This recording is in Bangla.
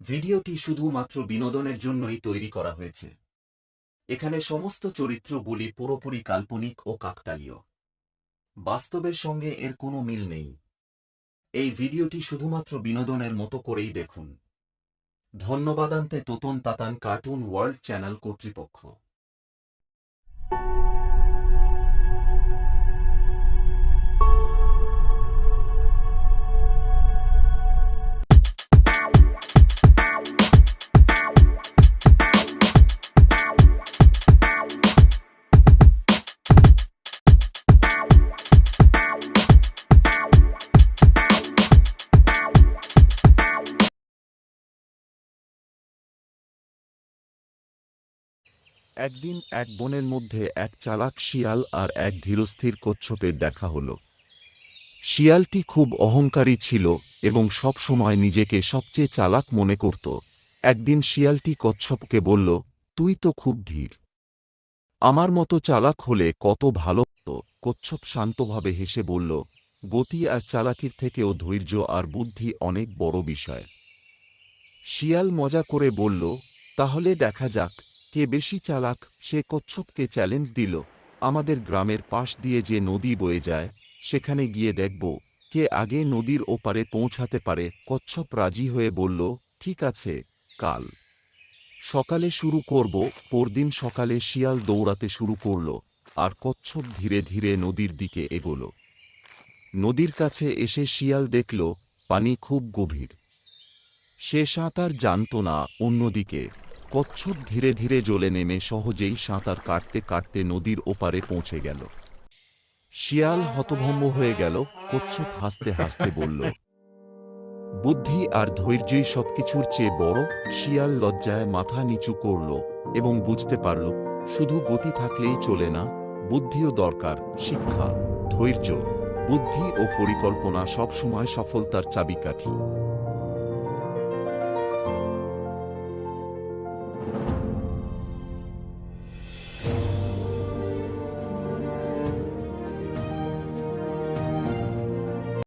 ভিডিওটি শুধুমাত্র বিনোদনের জন্যই তৈরি করা হয়েছে। এখানে সমস্ত চরিত্রগুলি পুরোপুরি কাল্পনিক ও কাকতালীয়। বাস্তবের সঙ্গে এর কোনো মিল নেই। এই ভিডিওটি শুধুমাত্র বিনোদনের মতো করেই দেখুন। ধন্যবাদান্তে Totan Tatan cartoon world channel কর্তৃপক্ষ। একদিন এক বনের মধ্যে এক চালাক শিয়াল আর এক ধীরস্থির কচ্ছপের দেখা হল। শিয়ালটি খুব অহংকারী ছিল এবং সব সময় নিজেকে সবচেয়ে চালাক মনে করত। একদিন শিয়ালটি কচ্ছপকে বলল, তুই তো খুব ধীর। আমার মতো চালাক হলে কত ভালো কচ্ছপ শান্তভাবে হেসে বলল, গতি আর চালাকির থেকেও ধৈর্য আর বুদ্ধি অনেক বড় বিষয়। শিয়াল মজা করে বলল, তাহলে দেখা যাক। কে বেশি চালাক, সে কচ্ছপকে চ্যালেঞ্জ দিল। আমাদের গ্রামের পাশ দিয়ে যে নদী বয়ে যায়, সেখানে গিয়ে দেখব কে আগে নদীর ওপারে পৌঁছাতে পারে। কচ্ছপ রাজি হয়ে বলল, ঠিক আছে, কাল। সকালে শুরু করব, পরদিন সকালে শিয়াল দৌড়াতে শুরু করল, আর কচ্ছপ ধীরে ধীরে নদীর দিকে এগোল। নদীর কাছে এসে শিয়াল দেখল, পানি খুব গভীর। সে সাঁতার জানত না, অন্যদিকে কচ্ছপ ধীরে ধীরে জলে নেমে সহজেই সাঁতার কাটতে কাটতে নদীর ওপারে পৌঁছে গেল। শিয়াল হতভম্ব হয়ে গেল, কচ্ছপ হাসতে হাসতে বলল, বুদ্ধি আর ধৈর্যই সবকিছুর চেয়ে বড়। শিয়াল লজ্জায় মাথা নিচু করল এবং বুঝতে পারল, শুধু গতি থাকলেই চলে না, বুদ্ধিও দরকার, শিক্ষা, ধৈর্য, বুদ্ধি ও পরিকল্পনা সবসময় সফলতার চাবিকাঠি।